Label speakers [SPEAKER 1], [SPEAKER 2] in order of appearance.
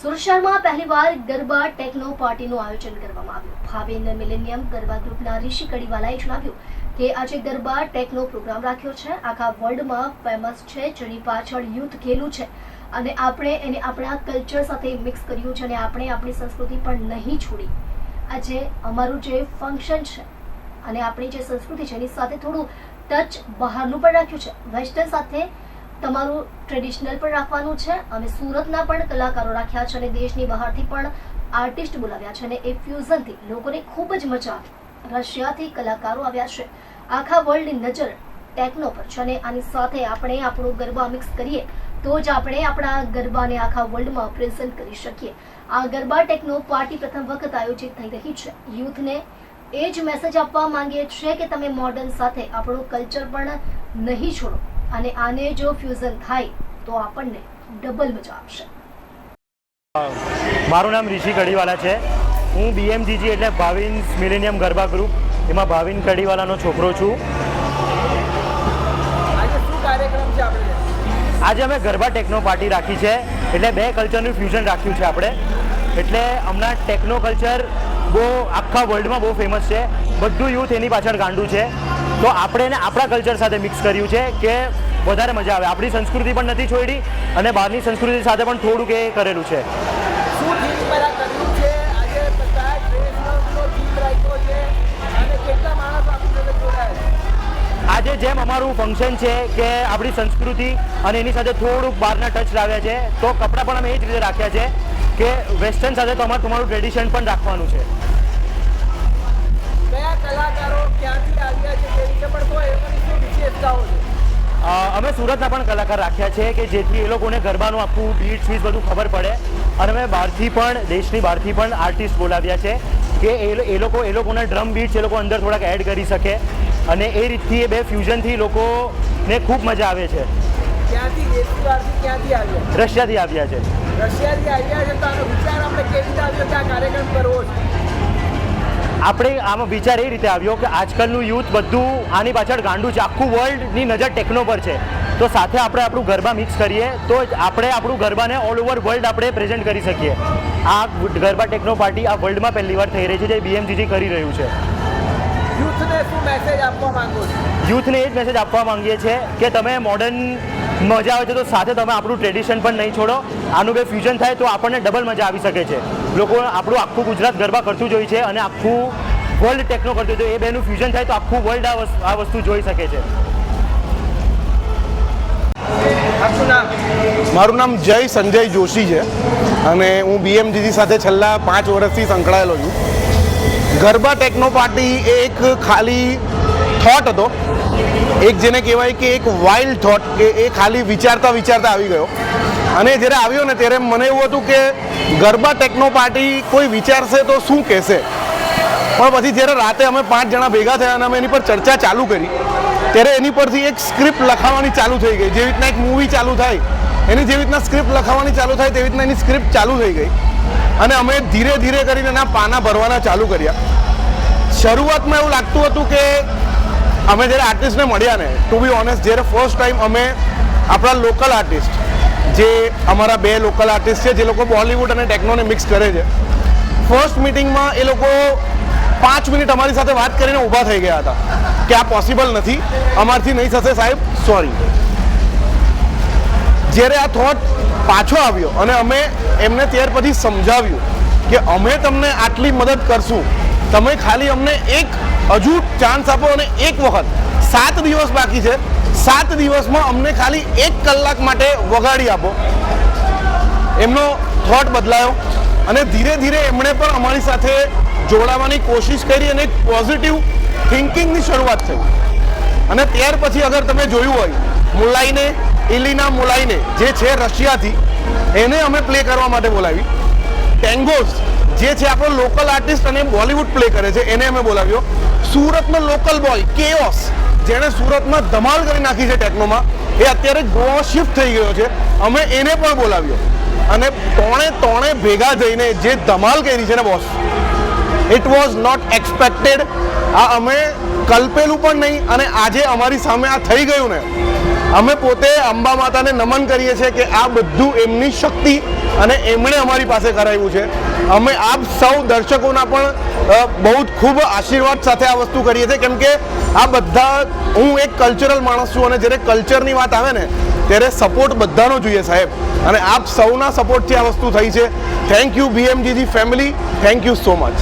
[SPEAKER 1] સુરત શહેરમાં પહેલીવાર ગરબા ટેકનો પાર્ટીનું આયોજન કરવામાં આવ્યું. ભાવિન મિલેનિયમ ગરબા ગ્રુપના ઋષિ કડીવાલાએ જણાવ્યું કે આજે ગરબા ટેકનો પ્રોગ્રામ રાખ્યો છે. આખા વર્લ્ડમાં ફેમસ છે, જેની પાછળ યુથ ઘેલું છે. અને આપણે એને આપણા કલ્ચર સાથે મિક્સ કર્યું છે અને આપણે આપણી સંસ્કૃતિ પણ નહીં છોડી. આજે અમારું જે ફંક્શન છે અને આપણી જે સંસ્કૃતિ છે, એની સાથે થોડું ટચ બહારનું પણ રાખ્યું છે. વેસ્ટર્ન સાથે તમારું ટ્રેડિશનલ પણ રાખવાનું છે. અને સુરતના પણ કલાકારો રાખ્યા છે અને દેશની બહારથી પણ આર્ટિસ્ટ બોલાવ્યા છે અને એ ફ્યુઝનથી લોકોને ખૂબ જ મજા આવી. રશિયાથી કલાકારો આવ્યા છે. આખા વર્લ્ડની નજર ટેકનો પર છે અને આની સાથે આપણે આપણું ગરબા મિક્સ કરીએ તો જ આપણે આપણા ગરબાને આખા વર્લ્ડમાં પ્રેઝન્ટ કરી શકીએ. આ ગરબા ટેકનો પાર્ટી પ્રથમ વખત આયોજિત થઈ રહી છે. યુથને એ જ મેસેજ આપવા માંગીએ છીએ કે તમે મોડર્ન સાથે આપણું કલ્ચર પણ નહીં છોડો. અને આને જો ફ્યુઝન થાય તો આપણને ડબલ મજા આવશે.
[SPEAKER 2] મારું નામ ઋષિ કડીવાલા છે. હું બીએમજીજી એટલે ભાવિન મિલેનિયમ ગરબા ગ્રુપ એમાં ભાવિન કડીવાલાનો છોકરો છું.
[SPEAKER 3] આજે શું કાર્યક્રમ છે આપણે?
[SPEAKER 2] આજે અમે ગરબા ટેકનો પાર્ટી રાખી છે. એટલે બે કલ્ચરનું ફ્યુઝન રાખ્યું છે આપણે. એટલે હમણાં ટેકનો કલ્ચર બહુ આખા વર્લ્ડમાં બહુ ફેમસ છે. બધું યુથ એની પાછળ ગાંડું છે. તો આપણે એને આપણા કલ્ચર સાથે મિક્સ કર્યું છે કે વધારે મજા આવે. આપણી સંસ્કૃતિ પણ નથી છોડી અને બહારની સંસ્કૃતિ સાથે પણ થોડુંક એ કરેલું છે.
[SPEAKER 3] આજે
[SPEAKER 2] જેમ અમારું ફંક્શન છે કે આપણી સંસ્કૃતિ અને એની સાથે થોડુંક બહારના ટચ લાવ્યા છે તો કપડાં પણ અમે એ જ રીતે રાખ્યા છે કે વેસ્ટર્ન સાથે તો અમારે તમારું ટ્રેડિશન પણ રાખવાનું છે. અમે સુરતના પણ કલાકાર રાખ્યા છે કે જેથી એ લોકોને ગરબાનું આખું બીટ સ્વીટ બધું ખબર પડે. અને અમે બહારથી પણ દેશની બહારથી પણ આર્ટિસ્ટ બોલાવ્યા છે કે એ લોકો એ લોકોના ડ્રમ બીટ્સ એ લોકો અંદર થોડાક એડ કરી શકે. અને એ રીતથી એ બે ફ્યુઝનથી લોકોને ખૂબ મજા આવે છે. રશિયાથી આવ્યા છે.
[SPEAKER 3] રશિયાથી આવ્યા છે તો આનો વિચાર આપણે કેવી રીતે આવ્યો કે આ કાર્યક્રમ કરવો છે?
[SPEAKER 2] આપણે આમાં વિચાર એ રીતે આવ્યો કે આજકાલનું યુથ બધું આની પાછળ ગાંડું છે. આખું વર્લ્ડની નજર ટેકનો પર છે. તો સાથે આપણે આપણું ગરબા મિક્સ કરીએ તો જ આપણે આપણું ગરબાને ઓલ ઓવર વર્લ્ડ આપણે પ્રેઝન્ટ કરી શકીએ. આ ગરબા ટેકનો પાર્ટી આ વર્લ્ડમાં પહેલી વાર થઈ રહી છે જે બીએમજીજી કરી રહ્યું છે.
[SPEAKER 3] યુથને શું મેસેજ આપવા માંગો છો?
[SPEAKER 2] યુથને એ જ મેસેજ આપવા માંગીએ છીએ કે તમે મોડર્ન મજા આવે છે, તો સાથે તમે આપણું ટ્રેડિશન પણ નહીં છોડો. આનું બે ફ્યુઝન થાય તો આપણને ડબલ મજા આવી શકે છે. લોકો આપણું આખું ગુજરાત ગરબા કરતું જ હોય છે અને આખું વર્લ્ડ ટેકનો કરતું હોય એ બેનું ફ્યુઝન થાય તો આખું વર્લ્ડ આ વસ્તુ જોઈ શકે છે.
[SPEAKER 4] મારું નામ જય સંજય જોશી છે અને હું બીએમજીજી સાથે છેલ્લા પાંચ વર્ષથી સંકળાયેલો છું. ગરબા ટેકનો પાર્ટી એક ખાલી થોટ હતો. એક જેને કહેવાય કે એક વાઇલ્ડ થોટ કે એ ખાલી વિચારતા વિચારતા આવી ગયો. અને જ્યારે આવ્યો ને ત્યારે મને એવું હતું કે ગરબા ટેકનો પાર્ટી કોઈ વિચારશે તો શું કહેશે? પણ પછી જ્યારે રાતે અમે પાંચ જણા ભેગા થયા અને અમે એની પર ચર્ચા ચાલુ કરી, ત્યારે એની પરથી એક સ્ક્રિપ્ટ લખાવાની ચાલુ થઈ ગઈ. જેવી રીતના એક મૂવી ચાલુ થાય, એની જેવી રીતના સ્ક્રિપ્ટ લખાવાની ચાલુ થાય, તેવી રીતના એની સ્ક્રિપ્ટ ચાલુ થઈ ગઈ. અને અમે ધીરે ધીરે કરીને એના પાના ભરવાના ચાલુ કર્યા. શરૂઆતમાં એવું લાગતું હતું કે અમે જ્યારે આર્ટિસ્ટને મળ્યા ને ટુ બી ઓનેસ્ટ જ્યારે ફર્સ્ટ ટાઈમ અમે આપણા લોકલ આર્ટિસ્ટ જે અમારા બે લોકલ આર્ટિસ્ટ છે, જે લોકો બોલિવૂડ અને ટેકનોને મિક્સ કરે છે ફર્સ્ટ મિટિંગમાં એ લોકો પાંચ મિનિટ અમારી સાથે વાત કરીને ઊભા થઈ ગયા હતા કે આ પોસિબલ નથી, અમારથી નહીં થશે સાહેબ સોરી જ્યારે આ થોટ પાછો આવ્યો અને અમે એમને ત્યાર પછી સમજાવ્યું કે અમે તમને આટલી મદદ કરશું તમે ખાલી અમને એક હજુ ચાન્સ આપો અને એક વખત. સાત દિવસ બાકી છે. સાત દિવસમાં અમને ખાલી એક કલાક માટે વગાડી આપો. એમનો થોટ બદલાયો અને ધીરે ધીરે એમણે પણ અમારી સાથે જોડાવાની કોશિશ કરી અને એક પોઝિટિવ થિંકિંગની શરૂઆત થઈ. અને ત્યાર પછી અગર તમે જોયું હોય, મુલાઈને, ઇલિના મુલાઈને જે છે રશિયાથી, એને અમે પ્લે કરવા માટે બોલાવી. ટેંગોસ જે છે આપણો લોકલ આર્ટિસ્ટ અને બોલિવૂડ પ્લે કરે છે, એને અમે બોલાવ્યો. સુરતનો લોકલ બોય કેઓસ જેણે સુરતમાં ધમાલ કરી નાખી છે ટેકનોમાં એ અત્યારે ગોવા શિફ્ટ થઈ ગયો છે. અમે એને પણ બોલાવ્યો. અને ત્રણે ત્રણે ભેગા થઈને જે ધમાલ કરી છે ને boss it was not expected આ અમે કલ્પેલું પણ નહીં અને આજે અમારી સામે આ થઈ ગયું ને, અમે પોતે અંબા માતાને નમન કરીએ છીએ કે આ બધું એમની શક્તિ અને એમણે અમારી પાસે કરાવ્યું છે. અમે આપ સૌ દર્શકોના પણ બહુ જ ખૂબ આશીર્વાદ સાથે આ વસ્તુ કરીએ છીએ. કેમ કે આ બધા, હું એક કલ્ચરલ માણસ છું અને જ્યારે કલ્ચરની વાત આવે ને, ત્યારે સપોર્ટ બધાનો જોઈએ સાહેબ. અને આપ સૌના સપોર્ટથી આ વસ્તુ થઈ છે. Thank you BMGG family thank you so much